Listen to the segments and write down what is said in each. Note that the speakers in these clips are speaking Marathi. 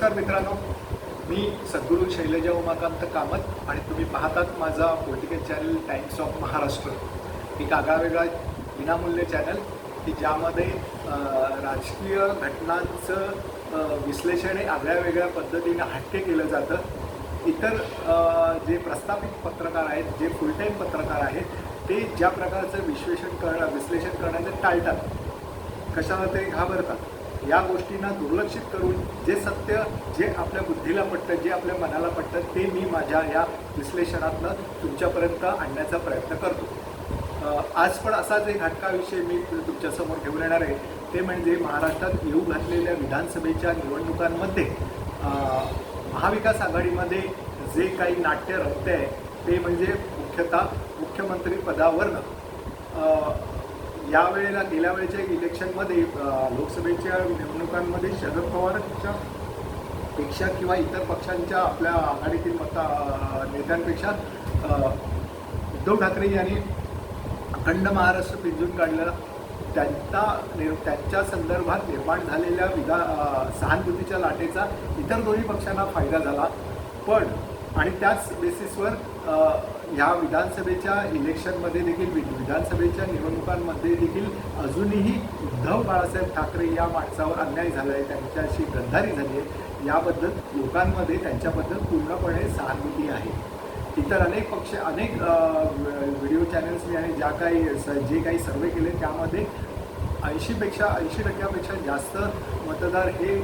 नमस्कार मित्रांनो. मी सद्गुरू शैलजा उमाकांत कामत आणि तुम्ही पाहतात माझा political channel Times of Maharashtra. एक आगळावेगळा विनामूल्य चॅनल की ज्यामध्ये राजकीय घटनांचं विश्लेषण हे आगळ्या वेगळ्या पद्धतीने हट्टे केलं जातं. इतर जे प्रस्थापित पत्रकार आहेत जे फुल टाईम पत्रकार आहेत ते ज्या प्रकारचं विश्लेषण करणं विश्लेषण करण्याचं टाळतात. कशाला ते घाबरतात? या गोष्टींना दुर्लक्षित करून जे सत्य जे आपल्या बुद्धीला पटतं जे आपल्या मनाला पटतं ते मी माझ्या या विश्लेषणातनं तुमच्यापर्यंत आणण्याचा प्रयत्न करतो. आज पण असाच एक घटका विषय मी तुमच्यासमोर घेऊन येणार आहे. ते म्हणजे महाराष्ट्रात येऊ घातलेल्या विधानसभेच्या निवडणुकांमध्ये महाविकास आघाडीमध्ये जे काही नाट्य रंगते आहे ते म्हणजे मुख्यतः मुख्यमंत्री पदावरनं. यावेळेला गेल्या वेळेच्या इलेक्शनमध्ये लोकसभेच्या निवडणुकांमध्ये शरद पवारच्या पेक्षा किंवा इतर पक्षांच्या आपल्या आघाडीतील मता नेत्यांपेक्षा उद्धव ठाकरे यांनी अखंड महाराष्ट्र पिंजून काढलं त्यांचा त्यांच्या संदर्भात निर्माण झालेल्या विधा सहानुभूतीच्या लाटेचा इतर दोन्ही पक्षांना फायदा झाला. पण आणि त्याच बेसिसवर ह्या विधानसभेच्या इलेक्शनमध्ये देखील वि- विधानसभेच्या निवडणुकांमध्ये देखील अजूनही उद्धव बाळासाहेब ठाकरे या माणसावर अन्याय झाला आहे त्यांच्याशी गद्दारी झाली आहे. याबद्दल लोकांमध्ये त्यांच्याबद्दल पूर्णपणे सहानुभूती आहे. इतर अनेक पक्ष अनेक व्हिडिओ चॅनल्सनी आणि ज्या काही स- जे काही सर्वे केले त्यामध्ये ऐंशीपेक्षा ऐंशी टक्क्यापेक्षा जास्त मतदार हे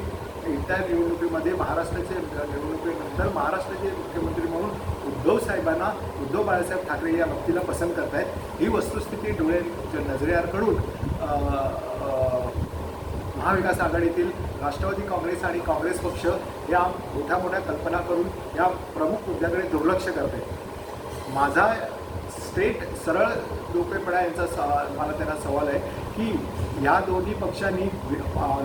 येत्या निवडणुकीमध्ये महाराष्ट्राचे निवडणुकीनंतर महाराष्ट्राचे मुख्यमंत्री म्हणून उद्धव साहेबांना उद्धव बाळासाहेब ठाकरे या व्यक्तीला पसंत करतायत. ही वस्तुस्थिती डोळे नजरेआडकडून महाविकास आघाडीतील राष्ट्रवादी काँग्रेस आणि काँग्रेस पक्ष या मोठ्या मोठ्या कल्पना करून या प्रमुख मुद्द्याकडे दुर्लक्ष करते माझा स्ट्रेट सरळ डोकेपणा यांचा स मला त्यांना सवाल आहे की या दोन्ही पक्षांनी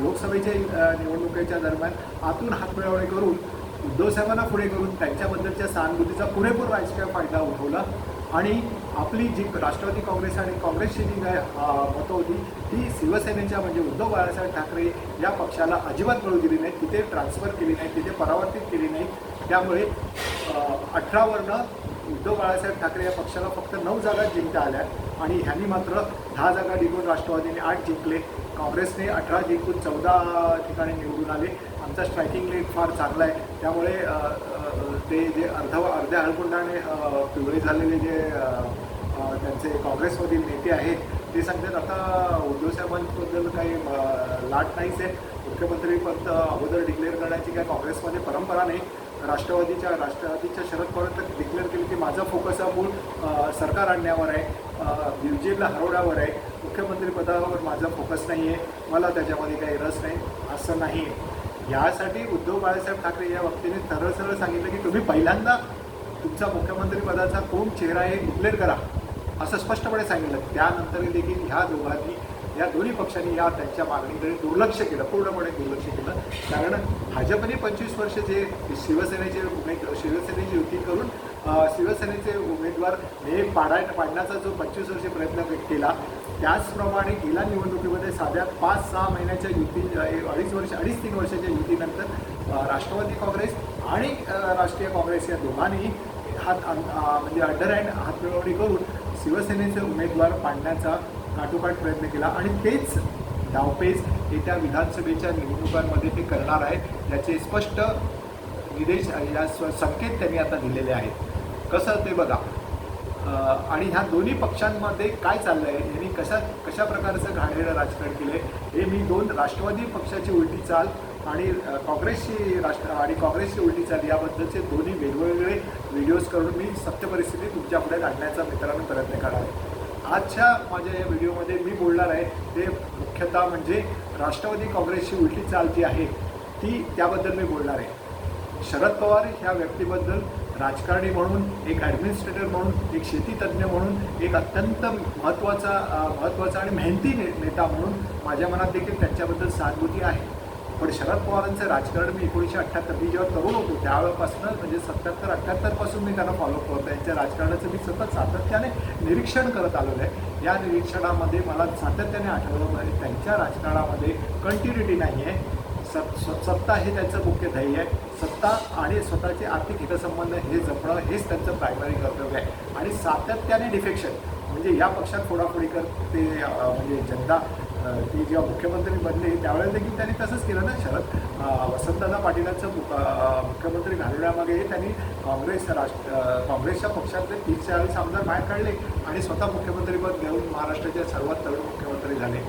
लोकसभेच्या निवडणुकीच्या दरम्यान आतून हातमिळवणी करून उद्धव साहेबांना पुढे करून त्यांच्याबद्दलच्या सहानुभूतीचा पुरेपूर राजकीय फायदा उठवला आणि आपली जी राष्ट्रवादी काँग्रेस आणि काँग्रेसची जी काय मतं होती ती शिवसेनेच्या म्हणजे उद्धव बाळासाहेब ठाकरे या पक्षाला अजिबात मिळू दिली नाही तिथे ट्रान्सफर केली नाही तिथे परावर्तित केली नाही त्यामुळे अठरावरनं उद्धव बाळासाहेब ठाकरे या पक्षाला फक्त नऊ जागा जिंकता आल्या आणि ह्यांनी मात्र दहा जागा जिंकून राष्ट्रवादीने आठ जिंकले. काँग्रेसने अठरा जिंकून चौदा ठिकाणी निवडून आले. आमचा स्ट्रायकिंग रेट फार चांगला आहे. त्यामुळे ते जे अर्ध अर्ध्या हळकुंडाने पिवळे झालेले जे त्यांचे काँग्रेसमधील नेते आहेत ते सांगतात आता उद्धव साहेबांबद्दल काही लाट नाहीच आहे. मुख्यमंत्रीपद अगोदर डिक्लेअर करण्याची काय काँग्रेसमध्ये परंपरा नाही. राष्ट्रवादीच्या राष्ट्रवादीच्या शरद पवार तर डिक्लेअर केलं की माझा फोकस हा मूळ सरकार आणण्यावर आहे. बी हरवण्यावर आहे. मुख्यमंत्रीपदावर माझा फोकस नाही आहे. मला त्याच्यामध्ये काही रस नाही. असं नाही आहे. यासाठी उद्धव बाळासाहेब ठाकरे या व्यक्तीने सरळ सरळ सांगितलं की तुम्ही पहिल्यांदा तुमचा मुख्यमंत्रीपदाचा कोण चेहरा आहे डिक्लेअर करा. असं स्पष्टपणे सांगितलं. त्यानंतर देखील ह्या दोघांनी या दोन्ही पक्षांनी या त्यांच्या मागणीकडे दुर्लक्ष केलं पूर्णपणे दुर्लक्ष केलं. कारण भाजपने पंचवीस वर्ष जे शिवसेनेचे उमेद शिवसेनेची युती करून शिवसेनेचे उमेदवार हे पाडाय पाडण्याचा जो पंचवीस वर्ष प्रयत्न केला त्याचप्रमाणे गेल्या निवडणुकीमध्ये साध्या पाच सहा महिन्याच्या युती अडीच वर्ष अडीच तीन वर्षाच्या युतीनंतर राष्ट्रवादी काँग्रेस आणि राष्ट्रीय काँग्रेस या दोघांनी हात म्हणजे अंडर हँड हातमिळवणी करून शिवसेनेचे उमेदवार पाडण्याचा काटोकाट प्रयत्न केला आणि तेच डावपेच येत्या विधानसभेच्या निवडणुकांमध्ये ते करणार आहेत याचे स्पष्ट निर्देश या संकेत त्यांनी आता दिलेले आहेत. कसं ते बघा. आणि ह्या दोन्ही पक्षांमध्ये काय चाललं आहे यांनी कशा कशा प्रकारचं घाणेरडं राजकारण केलं आहे हे मी दोन राष्ट्रवादी पक्षाची उलटी चाल आणि काँग्रेसची राष्ट्र आणि काँग्रेसची उलटी चाल याबद्दलचे दोन्ही वेगवेगळे व्हिडिओज करून मी सत्य परिस्थिती तुमच्यापुढे आणण्याचा मित्रांनो प्रयत्न करणार आहे. आजच्या माझ्या या व्हिडिओमध्ये मी बोलणार आहे ते मुख्यतः म्हणजे राष्ट्रवादी काँग्रेसची उलटी चाल जी आहे ती त्याबद्दल मी बोलणार आहे. शरद पवार ह्या व्यक्तीबद्दल राजकारणी म्हणून एक ॲडमिनिस्ट्रेटर म्हणून एक शेतीतज्ञ म्हणून एक अत्यंत महत्त्वाचा महत्त्वाचा आणि मेहनती ने नेता म्हणून माझ्या मनात देखील त्यांच्याबद्दल सहानुभूती आहे. पण शरद पवारांचं राजकारण मी एकोणीसशे अठ्ठ्याहत्तर मी जेव्हा तरुण होतो त्यावेळेपासून म्हणजे सत्याहत्तर अठ्ठ्याहत्तरपासून मी त्यांना फॉलो करतो त्यांच्या राजकारणाचं मी सतत सातत्याने निरीक्षण करत आलेलं आहे. या निरीक्षणामध्ये मला सातत्याने आठवलं म्हणजे त्यांच्या राजकारणामध्ये कंटिन्युटी नाही आहे. सत स- सत्ता हे त्यांचं मुख्य ध्येय आहे. सत्ता आणि स्वतःचे आर्थिक हितसंबंध हे जपणं हेच त्यांचं प्रायमरी कर्तव्य आहे. आणि सातत्याने डिफेक्शन म्हणजे या पक्षात फोडाफोडी करते ते म्हणजे जनता ती जेव्हा मुख्यमंत्री बनले त्यावेळेला देखील त्यांनी तसंच केलं ना शरद? वसंतदादा पाटीलांचं मुख- मुख्यमंत्री घालवण्यामागे त्यांनी काँग्रेस राष्ट्र काँग्रेसच्या पक्षातले तीस चाळीस आमदार बाहेर काढले आणि स्वतः मुख्यमंत्रीपद घेऊन महाराष्ट्राचे सर्वात तरुण मुख्यमंत्री झाले.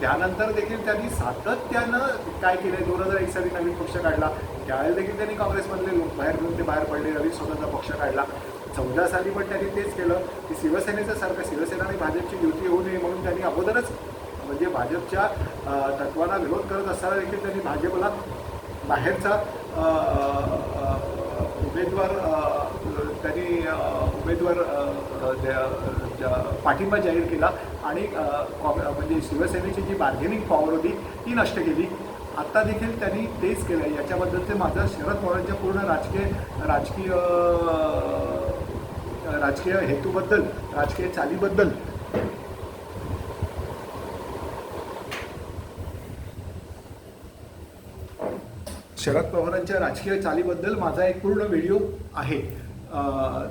त्यानंतर देखील त्यांनी सातत्यानं काय केलं? दोन हजार एक साली नवीन पक्ष काढला. त्यावेळेस देखील त्यांनी काँग्रेसमधले लोक बाहेर घेऊन ते बाहेर पडले. नवीन स्वतंत्र पक्ष काढला. चौदा साली पण त्यांनी तेच केलं की शिवसेनेचं सारखं शिवसेना आणि भाजपची युती होऊ नये म्हणून त्यांनी अगोदरच म्हणजे भाजपच्या अं, तत्वांना विरोध करत असताना देखील त्यांनी भाजपला बाहेरचा उमेदवार त्यांनी उमेदवार त्या- पाठिंबा जाहीर केला आणि म्हणजे शिवसेनेची जी बार्गेनिंग पॉवर होती ती नष्ट केली. आत्ता देखील त्यांनी तेच केलं याच्याबद्दलचे माझं शरद पवारांच्या पूर्ण राजकीय राजकीय राजकीय हेतूबद्दल राजकीय चालीबद्दल शरद पवारांच्या राजकीय चालीबद्दल माझा एक पूर्ण व्हिडिओ आहे.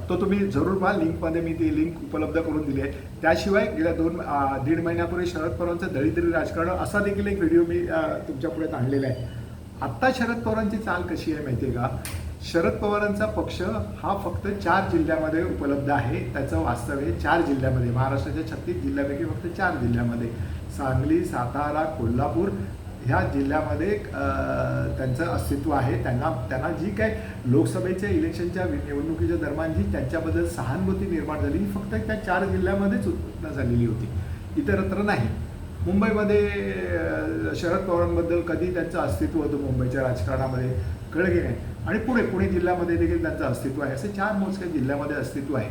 तो तुम्ही जरूर पहा. लिंकमध्ये मी ती लिंक उपलब्ध करून दिली आहे. त्याशिवाय गेल्या दोन दीड महिन्यापूर्वी शरद पवारांचं दळिद्री राजकारण असा देखील एक व्हिडिओ मी तुमच्यापुढे आणलेला आहे. आत्ता शरद पवारांची चाल कशी आहे माहिती आहे का? शरद पवारांचा पक्ष हा फक्त चार जिल्ह्यामध्ये उपलब्ध आहे. त्याचं वास्तव हे चार जिल्ह्यामध्ये. महाराष्ट्राच्या छत्तीस जिल्ह्यापैकी फक्त चार जिल्ह्यामध्ये. सांगली सातारा कोल्हापूर ह्या जिल्ह्यामध्ये त्यांचं अस्तित्व आहे. त्यांना त्यांना जी काय लोकसभेच्या इलेक्शनच्या निवडणुकीच्या दरम्यान जी त्यांच्याबद्दल सहानुभूती निर्माण झाली ही फक्त त्या चार जिल्ह्यामध्येच उत्पन्न झालेली होती. इतरत्र नाही. मुंबईमध्ये शरद पवारांबद्दल कधी त्यांचं अस्तित्व होतं मुंबईच्या राजकारणामध्ये? कळगे नाही? आणि पुणे पुणे जिल्ह्यामध्ये देखील त्यांचं अस्तित्व आहे. असे चार मोजक्या जिल्ह्यामध्ये अस्तित्व आहे.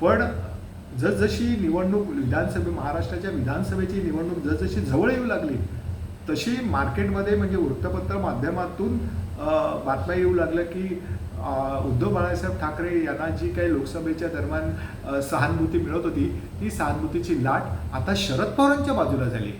पण जसजशी निवडणूक विधानसभे महाराष्ट्राच्या विधानसभेची निवडणूक जसजशी जवळ येऊ लागली तशी मार्केटमध्ये म्हणजे वृत्तपत्र माध्यमातून बातम्या येऊ लागल्या की उद्धव बाळासाहेब ठाकरे यांना जी काही लोकसभेच्या दरम्यान सहानुभूती मिळत होती ती सहानुभूतीची लाट आता शरद पवारांच्या बाजूला झाली.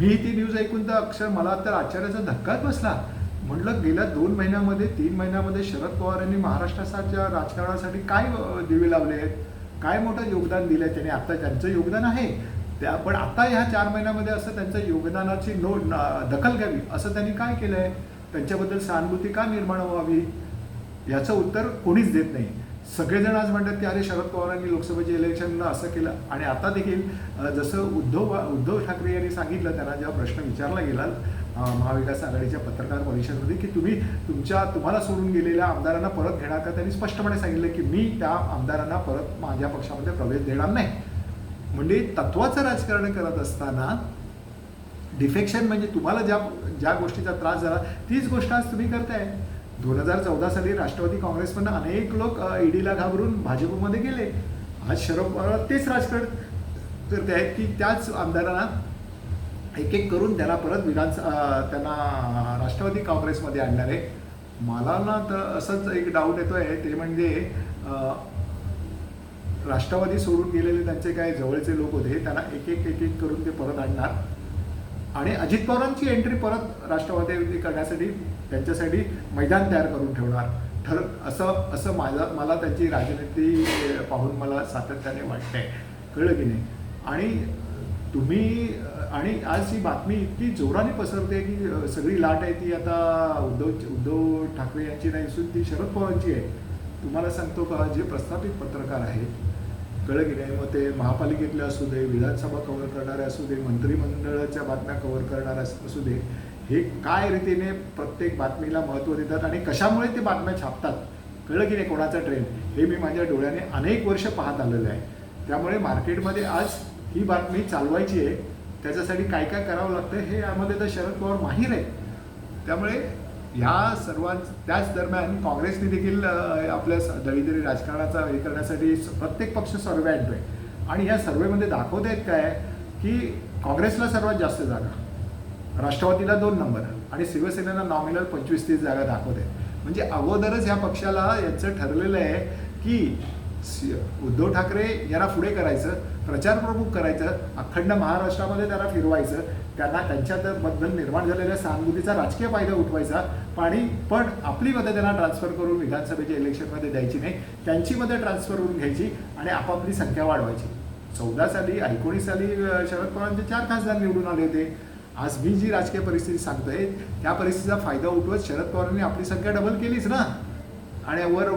मी ती न्यूज ऐकून तर अक्षर मला तर आश्चर्याचा धक्काच बसला. म्हटलं गेल्या दोन महिन्यामध्ये तीन महिन्यामध्ये शरद पवार यांनी महाराष्ट्राच्या राजकारणासाठी काय दिवे लावले आहेत? काय मोठं योगदान दिलं आहे त्याने? आता त्यांचं योगदान आहे. त्या पण आता ह्या चार महिन्यामध्ये असं त्यांच्या योगदानाची नो दखल घ्यावी. असं त्यांनी काय केलं आहे त्यांच्याबद्दल सहानुभूती का निर्माण व्हावी? याचं उत्तर कोणीच देत नाही. सगळेजण आज म्हणतात की अरे शरद पवारांनी लोकसभेच्या इलेक्शनला असं केलं. आणि आता देखील जसं उद्धव उद्धव ठाकरे यांनी सांगितलं त्यांना जेव्हा प्रश्न विचारला गेला महाविकास आघाडीच्या पत्रकार परिषदेमध्ये की तुम्ही तुमच्या तुम्हाला सोडून गेलेल्या आमदारांना परत घेणार का? त्यांनी स्पष्टपणे सांगितलं की मी त्या आमदारांना परत माझ्या पक्षामध्ये प्रवेश देणार नाही. म्हणजे तत्वाचं राजकारण करत असताना डिफेक्शन म्हणजे तुम्हाला ज्या ज्या गोष्टीचा त्रास झाला तीच गोष्ट आज तुम्ही करताय. दोन हजार चौदा साली राष्ट्रवादी काँग्रेसमधनं अनेक लोक ईडीला घाबरून भाजपमध्ये गेले. आज शरद पवार तेच राजकारण करते आहेत की त्याच आमदारांना एक एक करून त्याला परत विधान त्यांना राष्ट्रवादी काँग्रेसमध्ये आणणार आहे. मला ना तर असंच एक डाऊट येतो आहे ते म्हणजे राष्ट्रवादी सोडून गेलेले त्यांचे काय जवळचे लोक होते त्यांना एक एक एक एक करून ते परत आणणार. आणि अजित पवारांची एंट्री परत राष्ट्रवादी करण्यासाठी त्यांच्यासाठी मैदान तयार करून ठेवणार. ठर असं असं माझा मला त्यांची राजनीती पाहून मला सातत्याने वाटतंय. कळलं की नाही? आणि तुम्ही आणि आज ही बातमी इतकी जोराने पसरते की सगळी लाट आहे ती आता उद्धव उद्धव ठाकरे यांची नाही असून ती शरद पवारांची आहे. तुम्हाला सांगतो का जे प्रस्थापित पत्रकार आहेत कळलं की नाही मग ते महापालिकेतले असू दे विधानसभा कव्हर करणारे असू दे मंत्रिमंडळाच्या बातम्या कव्हर करणारे असू दे हे काय रीतीने प्रत्येक बातमीला महत्त्व देतात आणि कशामुळे ते बातम्या छापतात? कळलं की नाही कोणाचा ट्रेंड हे मी माझ्या डोळ्याने अनेक वर्ष पाहत आलेलं आहे. त्यामुळे मार्केटमध्ये आज ही बातमी चालवायची आहे. त्याच्यासाठी काय काय करावं लागतं हे यामध्ये तर शरद पवार माहीर आहे त्यामुळे ह्या सर्वां त्याच दरम्यान काँग्रेसने देखील आपल्या दळीदरी राजकारणाचा हे करण्यासाठी प्रत्येक पक्ष सर्वे आणतोय. आणि या सर्वेमध्ये दाखवत आहेत काय? की काँग्रेसला सर्वात जास्त जागा राष्ट्रवादीला दोन नंबर आणि शिवसेनेला नॉमिनल पंचवीस तीस जागा दाखवत आहेत. म्हणजे अगोदरच ह्या पक्षाला याचं ठरलेलं आहे की उद्धव ठाकरे यांना पुढे करायचं प्रचार प्रमुख करायचं अखंड महाराष्ट्रामध्ये त्यांना फिरवायचं त्यांना त्यांच्याबद्दल निर्माण झालेल्या सहानुभूतीचा राजकीय फायदा उठवायचा. आणि पण आपली मतं त्यांना ट्रान्सफर करून विधानसभेच्या इलेक्शनमध्ये द्यायची नाही. त्यांची मतं ट्रान्सफर करून घ्यायची आणि आपापली संख्या वाढवायची. चौदा साली एकोणीस साली शरद पवारांचे चार खासदार निवडून आले होते. आज मी जी राजकीय परिस्थिती सांगतोय त्या परिस्थितीचा फायदा उठवत शरद पवारांनी आपली संख्या डबल केलीच ना. आणि वर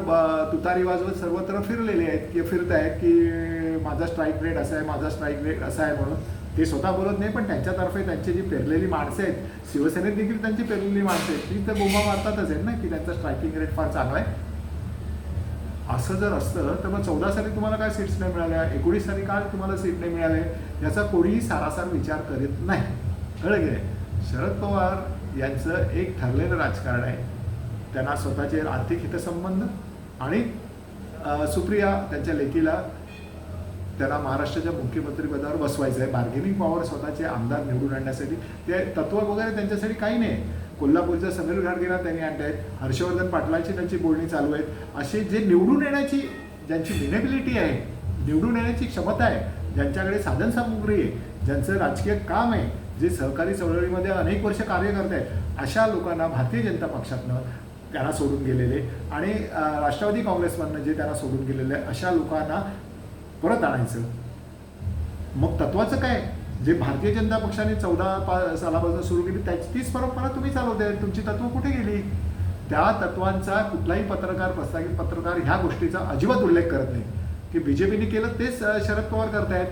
तुतारी वाजवत सर्वत्र फिरलेले आहेत की फिरत आहेत की माझा स्ट्राईक रेट असा आहे माझा स्ट्राईक रेट असा आहे म्हणून. ते स्वतः बोलत नाही पण त्यांच्यातर्फे त्यांची जी पेरलेली माणसं आहेत शिवसेनेत देखील त्यांची पेरलेली माणसं आहेत ती तर बोंबा मारतातच आहेत ना की त्यांचा स्ट्रायकिंग रेट फार चांगला आहे. असं जर असतं तर मग चौदा साली तुम्हाला काय सीट्स नाही मिळाल्या एकोणीस साली काय तुम्हाला सीट नाही मिळाले याचा कोणीही सारासार विचार करीत नाही. कळलं की नाही? शरद पवार यांचं एक ठरलेलं राजकारण आहे. त्यांना स्वतःचे आर्थिक हितसंबंध आणि सुप्रिया त्यांच्या लेकीला त्यांना महाराष्ट्राच्या मुख्यमंत्रीपदावर बसवायचं आहे. बार्गेनिंग पॉवर स्वतःचे आमदार निवडून आणण्यासाठी. ते तत्व वगैरे त्यांच्यासाठी काही नाही. कोल्हापूरच्या समीर घाटगेला त्यांनी आणले आहेत. हर्षवर्धन पाटलांची त्यांची बोलणी चालू आहेत. असे जे निवडून येण्याची ज्यांची विनेबिलिटी आहे निवडून येण्याची क्षमता आहे ज्यांच्याकडे साधनसामुग्री आहे ज्यांचं राजकीय काम आहे जे सहकारी चळवळीमध्ये अनेक वर्ष कार्य करत आहेत अशा लोकांना भारतीय जनता पक्षातनं त्यांना सोडून गेलेले आणि राष्ट्रवादी काँग्रेसमधनं जे त्यांना सोडून गेलेले अशा लोकांना परत आणायचं. मग तत्वाचं काय? जे भारतीय जनता पक्षाने चौदा पा सालापासून सुरू केली त्याची तीच परंपरा तुम्ही चालवते तुमची तत्व कुठे गेली? त्या तत्वांचा कुठलाही पत्रकार प्रस्तावित पत्रकार ह्या गोष्टीचा अजिबात उल्लेख करत नाही. की बीजेपीने केलं तेच शरद पवार करतायत.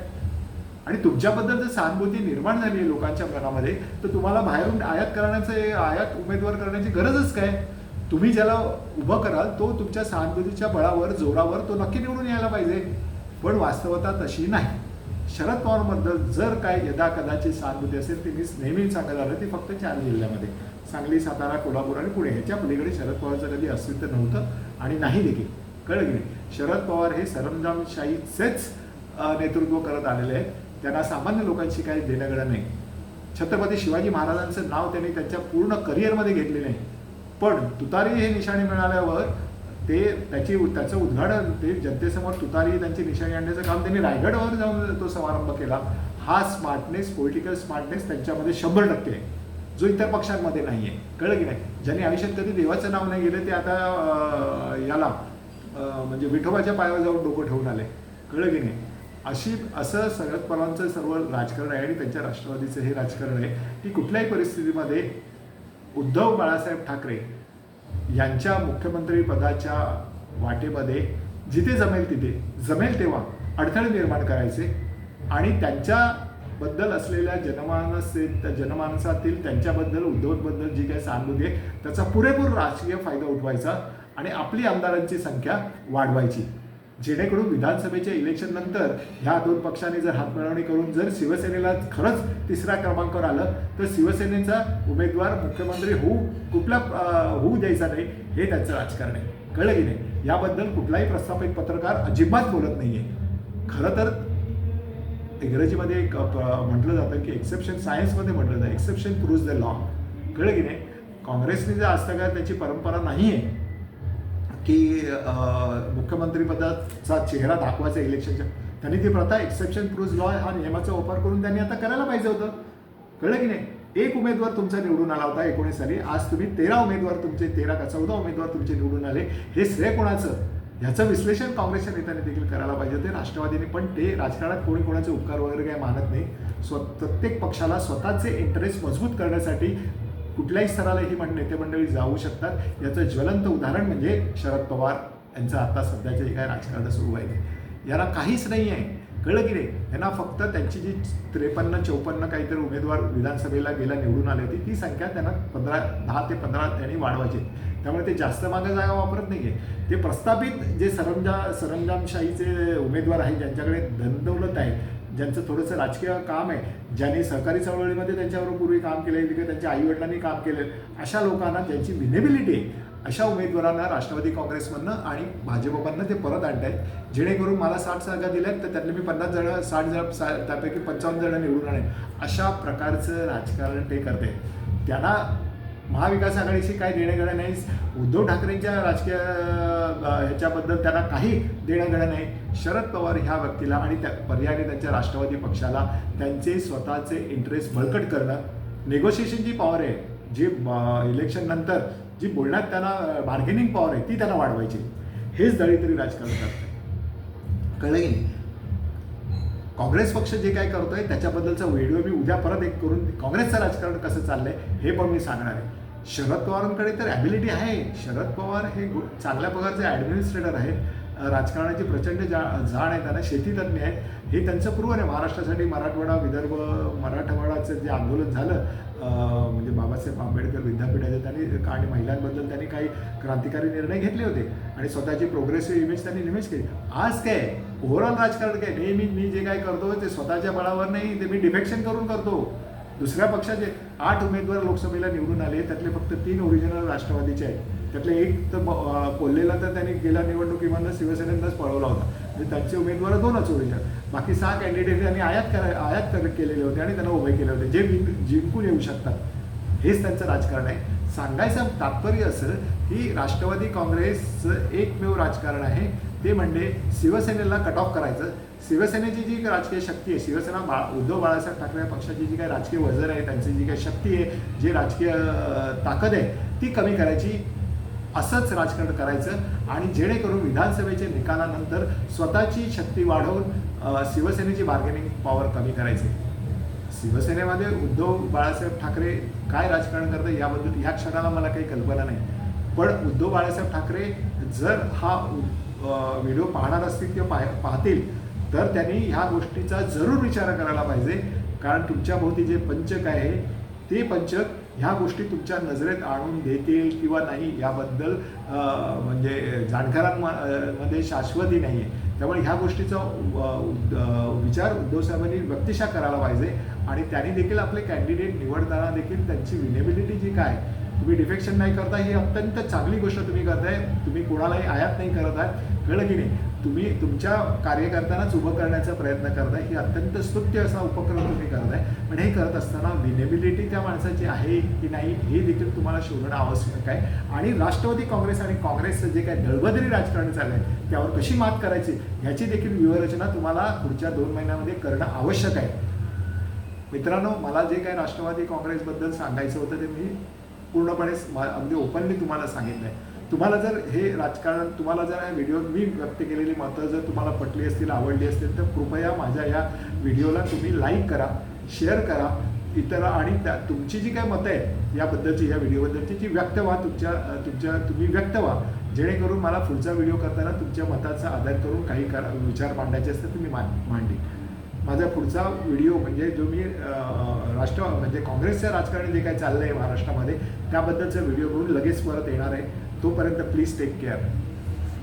आणि तुमच्याबद्दल जर सहानुभूती निर्माण झाली आहे लोकांच्या मनामध्ये तर तुम्हाला बाहेरून आयात करण्याचं आयात उमेदवार करण्याची गरजच काय? तुम्ही ज्याला उभं कराल तो तुमच्या सहानुभूतीच्या बळावर जोरावर तो नक्की निवडून यायला पाहिजे. पण वास्तवता तशी नाही. शरद पवारबद्दल जर काय यदा कदाचित सहानुभूती असेल ती मी नेहमी सांगत आलं ती फक्त चार जिल्ह्यामध्ये. सांगली सातारा कोल्हापूर आणि पुणे ह्याच्या पलीकडे शरद पवारचं कधी अस्तित्व नव्हतं आणि नाही देखील. कळलं की नाही? शरद पवार हे सरंजामशाहीचेच नेतृत्व करत आलेले आहेत. त्यांना सामान्य लोकांशी काही देणं नाही. छत्रपती शिवाजी महाराजांचं नाव त्यांनी त्यांच्या पूर्ण करिअरमध्ये घेतले नाही पण तुतारी हे निशाणे मिळाल्यावर ते त्याची त्याचं उद्घाटन ते जनतेसमोर तुतारी त्यांची निशाणी आणण्याचं काम त्यांनी रायगडवर जाऊन तो समारंभ केला. हा स्मार्टनेस पॉलिटिकल स्मार्टनेस त्यांच्यामध्ये शंभर टक्के आहे. जो इतर पक्षांमध्ये नाही आहे कळलं की नाही? ज्यांनी आयुष्यात कधी देवाचं नाव नाही गेलं ते आता याला म्हणजे विठोबाच्या पायावर जाऊन डोकं ठेवून आले. कळलं की नाही? अशी असं शरद पवारांचं सर्व राजकारण आहे आणि त्यांच्या राष्ट्रवादीचं हे राजकारण आहे की कुठल्याही परिस्थितीमध्ये उद्धव बाळासाहेब ठाकरे यांच्या मुख्यमंत्री पदाच्या वाटेमध्ये जिथे जमेल तिथे जमेल तेव्हा अडथळे निर्माण करायचे आणि त्यांच्याबद्दल असलेल्या जनमानसे त्या जनमानसातील त्यांच्याबद्दल उद्धवबद्दल जी काही सहानुभूती आहे त्याचा पुरेपूर राजकीय फायदा उठवायचा आणि आपली आमदारांची संख्या वाढवायची. जेणेकरून विधानसभेच्या इलेक्शन नंतर ह्या दोन पक्षांनी जर हातमिळवणी करून जर शिवसेनेला खरंच तिसऱ्या क्रमांकावर आलं तर शिवसेनेचा उमेदवार मुख्यमंत्री होऊ कुठला होऊ द्यायचा नाही हे त्यांचं राजकारण आहे. कळलं की नाही? याबद्दल कुठलाही प्रस्थापित पत्रकार अजिबात बोलत नाहीये. खरं तर इंग्रजीमध्ये एक प- म्हटलं जातं की एक्सेप्शन सायन्समध्ये म्हटलं जातं एक्सेप्शन प्रूज द लॉ कळलं की नाही? काँग्रेसने जे आजतागायत त्याची परंपरा नाही आहे की मुख्यमंत्रीपदाचा चेहरा दाखवायचा इलेक्शनच्या. त्यांनी ती प्रथा एक्सेप्शन प्रूज लॉ हा नियमाचा वापर करून त्यांनी आता करायला पाहिजे होतं. कळलं की नाही? एक उमेदवार तुमचा निवडून आला होता एकोणीस साली. आज तुम्ही तेरा उमेदवार तुमचे तेरा का चौदा उमेदवार तुमचे निवडून आले. हे श्रेय कोणाचं? ह्याचं विश्लेषण काँग्रेसच्या नेत्याने देखील करायला पाहिजे होते. राष्ट्रवादीने पण ते राजकारणात कोणी कोणाचे उपकार वगैरे काही मानत नाही. स्व प्रत्येक पक्षाला स्वतःचे इंटरेस्ट मजबूत करण्यासाठी कुठल्याही स्तराला ही मन नेते मंडळी जाऊ शकतात. याचं ज्वलंत उदाहरण म्हणजे शरद पवार यांचं आता सध्याचे जे काय राजकारण सुरू आहे याला काहीच नाही आहे. कळलं की नाही? यांना फक्त त्यांची जी त्रेपन्न चौपन्न काहीतरी उमेदवार विधानसभेला गेला निवडून आले होते ती संख्या त्यांना पंधरा दहा ते पंधरा त्यांनी वाढवायची. त्यामुळे ते जास्त मागे जागा वापरत नाही आहे ते प्रस्थापित जे सरंजा सरंजामशाहीचे उमेदवार आहेत ज्यांच्याकडे धनदौलत आहे ज्यांचं थोडंसं राजकीय काम आहे ज्यांनी सहकारी चळवळीमध्ये त्यांच्यावर पूर्वी काम केलं किंवा त्यांच्या आईवडिलांनी काम केलं अशा लोकांना ज्यांची विनेबिलिटी आहे अशा उमेदवारांना राष्ट्रवादी काँग्रेसमधनं आणि भाजपमधनं ते परत आणत जेणेकरून मला साठ जागा दिल्यात तर त्यातले मी पन्नास जण साठ जण सा त्यापैकी पंचावन्न जण निवडून आणेन. अशा प्रकारचं राजकारण ते करते त्यांना महाविकास आघाडीशी काय देणं नाही उद्धव ठाकरेंच्या राजकीय ह्याच्याबद्दल त्यांना काही देणं नाही. शरद पवार ह्या व्यक्तीला आणि त्या पर्यायाने त्यांच्या राष्ट्रवादी पक्षाला त्यांचे स्वतःचे इंटरेस्ट बळकट करणं नेगोशिएशन जी पॉवर आहे जी इलेक्शन नंतर जी बोलण्यात त्यांना बार्गेनिंग पॉवर आहे ती त्यांना वाढवायची. हेच दळीतरी राजकारण करतं कळलं की नाही? काँग्रेस पक्ष जे काय करतोय त्याच्याबद्दलचा व्हिडिओ मी उद्या परत एक करून काँग्रेसचं राजकारण कसं चाललंय हे पण मी सांगणार आहे. शरद पवारांकडे तर ॲबिलिटी आहे. शरद पवार हे गो- चांगल्या प्रकारचे ॲडमिनिस्ट्रेटर आहेत. राजकारणाची प्रचंड जा जाण आहे त्यांना शेतीतज्ञ आहेत. हे त्यांचं पूर्व आहे. महाराष्ट्रासाठी मराठवाडा विदर्भ मराठवाडाचं जे आंदोलन झालं म्हणजे बाबासाहेब आंबेडकर विद्यापीठाचे त्यांनी आणि महिलांबद्दल त्यांनी काही क्रांतिकारी निर्णय घेतले होते आणि स्वतःची प्रोग्रेसिव्ह इमेज त्यांनी निमेज केली. आज काय ओव्हरऑल राजकारण काय नेहमी मी जे काय करतो ते स्वतःच्या बळावर नाही ते मी डिफेक्शन करून करतो. दुसऱ्या पक्षाचे आठ उमेदवार लोकसभेला निवडून आले त्यातले फक्त तीन ओरिजिनल राष्ट्रवादीचे आहेत. त्यातले एक तर कोल्हेला तर त्यांनी गेल्या निवडणुकीमधनं शिवसेनेनंच पळवला होता. म्हणजे त्यांचे उमेदवार दोनच ओरिजिनल बाकी सहा कॅन्डिडेट त्यांनी आयात करा आयात कर- केलेले होते आणि त्यांना उभे केले होते. जे जिंकून येऊ शकतात. हेच त्यांचं राजकारण आहे. सांगायचं तात्पर्य असं की राष्ट्रवादी काँग्रेसचं एकमेव राजकारण आहे. ते म्हणजे शिवसेनेला कट ऑफ करायचं. शिवसेनेची जी राजकीय शक्ती आहे शिवसेना बा उद्धव बाळासाहेब ठाकरे पक्षाची जी काही राजकीय वजन आहे त्यांची जी काही शक्ती आहे जी राजकीय ताकद आहे ती कमी करायची असंच राजकारण करायचं आणि जेणेकरून विधानसभेच्या निकालानंतर स्वतःची शक्ती वाढवून शिवसेनेची बार्गेनिंग पॉवर कमी करायची. शिवसेनेमध्ये उद्धव बाळासाहेब ठाकरे काय राजकारण करतात याबद्दल ह्या क्षणाला मला काही कल्पना नाही. पण उद्धव बाळासाहेब ठाकरे जर हा व्हिडिओ पाहणार असतील किंवा पाह पाहतील तर त्यांनी ह्या गोष्टीचा जरूर विचार करायला पाहिजे. कारण तुमच्या भोवती जे पंचक आहे ते पंचक ह्या गोष्टी तुमच्या नजरेत आणून देतील किंवा नाही याबद्दल म्हणजे जाणकारांमध्ये शाश्वती नाही आहे त्यामुळे ह्या गोष्टीचा विचार उद्धव साहेबांनी व्यक्तिशा करायला पाहिजे आणि त्यांनी देखील आपले कॅन्डिडेट निवडताना देखील त्यांची विनेबिलिटी जी काय तुम्ही डिफेक्शन नाही करता ही अत्यंत चांगली गोष्ट तुम्ही करताय तुम्ही कोणालाही आयात नाही करत आहात कळलं की नाही? तुम्ही तुमच्या कार्यकर्त्यांनाच उभं करण्याचा प्रयत्न करताय. ही अत्यंत स्तुत्य असा उपक्रम तुम्ही करताय. पण हे करत असताना विनेबिलिटी त्या माणसाची आहे की नाही हे देखील तुम्हाला शोधणं आवश्यक आहे. आणि राष्ट्रवादी काँग्रेस आणि काँग्रेसचं जे काही दळबदरी राजकारण चाललं आहे त्यावर कशी मात करायची ह्याची देखील व्यूहरचना तुम्हाला पुढच्या दोन महिन्यामध्ये करणं आवश्यक आहे. मित्रांनो मला जे काही राष्ट्रवादी काँग्रेसबद्दल सांगायचं होतं ते मी पूर्णपणे अगदी ओपनली तुम्हाला सांगितलं आहे तुम्हाला जर हे राजकारण तुम्हाला जर या व्हिडिओ मी व्यक्त केलेली मतं जर तुम्हाला पटली असतील आवडली असतील तर कृपया माझ्या या व्हिडिओला तुम्ही लाईक करा शेअर करा इतर आणि त्या तुमची जी काय मतं आहेत याबद्दलची या व्हिडिओबद्दलची ती व्यक्त व्हा तुमच्या तुमच्या तुम्ही व्यक्त व्हा. जेणेकरून मला पुढचा व्हिडिओ करताना तुमच्या मताचा आधार करून काही करा विचार मांडायचे असतील तुम्ही मान मांडीन. माझा पुढचा व्हिडिओ म्हणजे जो मी राष्ट्र म्हणजे काँग्रेसच्या राजकारणी जे काही चाललं आहे महाराष्ट्रामध्ये त्याबद्दलचा व्हिडिओ घेऊन लगेच परत येणार आहे. तोपर्यंत प्लीज टेक केअर